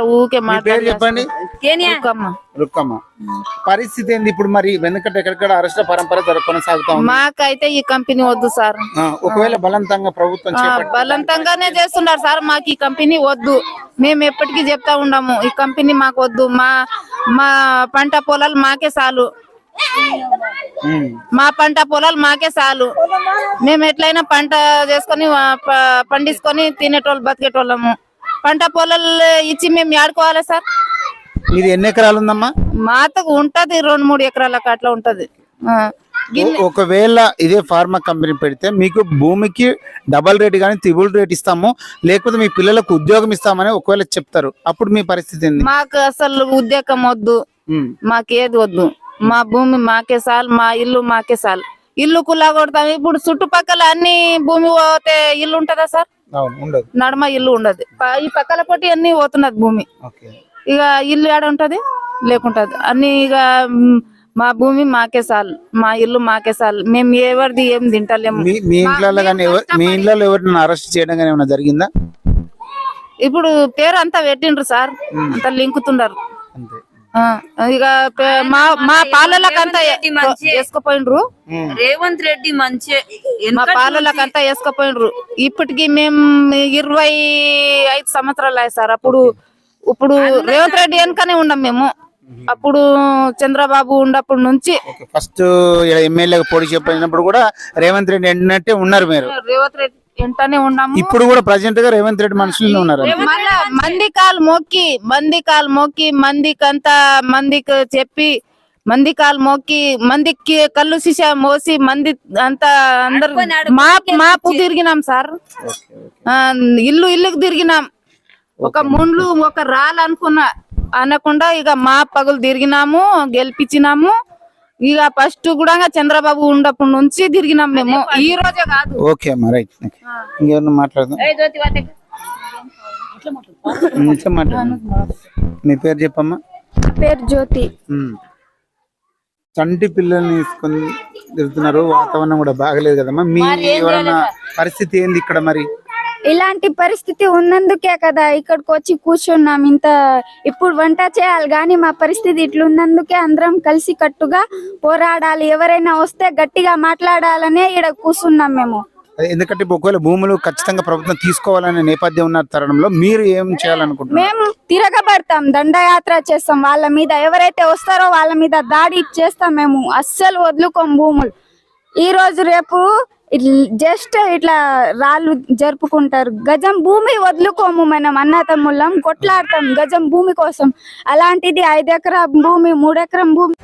ఊకే పేరు చెప్పండి. రుక్కమ్మ. పరిస్థితి ఏంది? ఇప్పుడు మరి వెనుకట ఎక్కడెక్కడ అరెస్ట్ల పరంపర కొనసాగుతా ఉంది. మాకైతే ఈ కంపెనీ వద్దు సార్. ఆ, ఒకవేళ బలవంతంగా ప్రభుత్వం బలవంతంగానే చేస్తున్నారు సార్. మాకు ఈ కంపెనీ వద్దు. మేము ఎప్పటికీ చెప్తా ఉండము. ఈ కంపెనీ మాకు వద్దు. మా మా పంట పొలాలు మాకే చాలు. మా పంట పొలాలు మాకే చాలు. మేము ఎట్లయినా పంట చేసుకొని పండించుకొని తినేటోళ్ళు బతికేటోళ్ళము. పంట పొలాలు ఇచ్చి మేము ఆడుకోవాలి సార్? మీది ఎన్ని ఎకరాలు ఉందమ్మా? మాతకు ఉంటది రెండు మూడు ఎకరాలకు అట్లా ఉంటది. ఒకవేళ ఇదే ఫార్మా కంపెనీ పెడితే మీకు భూమికి డబల్ రేట్ కానీ త్రిబుల్ రేట్ ఇస్తాము లేకపోతే మీ పిల్లలకు ఉద్యోగం ఇస్తామని ఒకవేళ చెప్తారు. అప్పుడు మీ పరిస్థితి మాకు అసలు ఉద్యోగం వద్దు. మాకేది వద్దు. మా భూమి మాకే సాల్ మా ఇల్లు మాకే సాల్ ఇల్లు కుల్లా కొడతాం ఇప్పుడు చుట్టుపక్కల అన్ని భూమి పోతే ఇల్లు ఉంటదా సార్? నడమ ఇల్లు ఉండదు. ఈ పక్కల పొట్టి అన్ని పోతున్నది భూమి. ఇక ఇల్లు ఏడ ఉంటది? లేకుంటది. అన్ని ఇక మ్, భూమి మాకే సాల్ మా ఇల్లు మాకే సాల్ మేము ఎవరిది ఏం తింటలేము. మీ మీ ఇంట్లో కానీ ఎవరు మీ ఇంట్లో ఎవరిని అరెస్ట్ చేయడం కానీ ఏమైనా జరిగిందా? ఇప్పుడు పేరు అంతా పెట్టిండ్రు సార్. అంతా లింకుతుండరు. అంతే. ఇక మా మా పాలలకంతా వేసుకుపోయిండ్రు రేవంత్ రెడ్డి మంచి. మా పాలలకంతా వేసుకుపోయిండ్రు ఇప్పటికి మేము ఇరవై ఐదు సంవత్సరాలు అయ్యాయి సార్. అప్పుడు ఇప్పుడు రేవంత్ రెడ్డి వెనకనే ఉన్నాం మేము. అప్పుడు చంద్రబాబు ఉన్నప్పటి నుంచి ఫస్ట్ ఎమ్మెల్యే పోటీ చెప్పినప్పుడు కూడా రేవంత్ రెడ్డి ఎండినట్టే ఉన్నారు మీరు. రేవంత్ రెడ్డి వెంటనే ఉన్నాము. ఇప్పుడు కూడా ప్రజెంట్గా రేవంత్ రెడ్డి మనుషులు ఉన్నారు మళ్ళా మంది కాలు మొక్కి మంది కాలు మొక్కి మందికంతా మందికి చెప్పి మంది కాలు మొక్కి మందికి కళ్ళు శిష మోసి మంది అంతా అందరు మా మాపు తిరిగినాం సార్. ఆ, ఇల్లు ఇల్లుకి తిరిగినాం. ఒక ముండ్లు ఒక రాళ్ళు అనుకున్నా అనకుండా ఇక మా పగులు తిరిగినాము గెలిపించినాము. ఇక ఫస్ట్ కూడా చంద్రబాబు ఉన్నప్పటి నుంచి తిరిగినాం మేము. ఈ రోజే కాదు. ఓకే అమ్మా రైట్. ఇంకెవరిని మాట్లాడదాం? మీ పేరు చెప్పమ్మా? పేరు జ్యోతి. చంటి పిల్లల్ని తీసుకొని తిరుగుతున్నారు వాతావరణం కూడా బాగలేదు కదమ్మా. మీ ఎవరన్నా పరిస్థితి ఏంది ఇక్కడ మరి? ఇలాంటి పరిస్థితి ఉన్నందుకే కదా ఇక్కడికి వచ్చి కూర్చున్నాం. ఇంత ఇప్పుడు వంట చేయాలి కానీ మా పరిస్థితి ఇట్లున్నందుకే అందరం కలిసి కట్టుగా పోరాడాలి. ఎవరైనా వస్తే గట్టిగా మాట్లాడాలనే ఇక్కడ కూర్చున్నాం మేము. ఎందుకంటే ఒకవేళ భూములు ఖచ్చితంగా ప్రభుత్వం తీసుకోవాలనే నేపథ్యం ఉన్న తరుణంలో మీరు ఏం చేయాలనుకుంటున్నారు? మేము తిరగబడతాం దండయాత్ర చేస్తాం. వాళ్ళ మీద ఎవరైతే వస్తారో వాళ్ళ మీద దాడి చేస్తాం మేము. అస్సలు వదులుకోం భూములు. ఈ రోజు రేపు జస్ట్ ఇట్లా రాళ్ళు జరుపుకుంటారు. గజం భూమి వదులుకోము మనం అన్నతమ్ముళ్ళం కొట్లాడతాం గజం భూమి కోసం. అలాంటిది ఐదు ఎకరా భూమి మూడెకరం భూమి.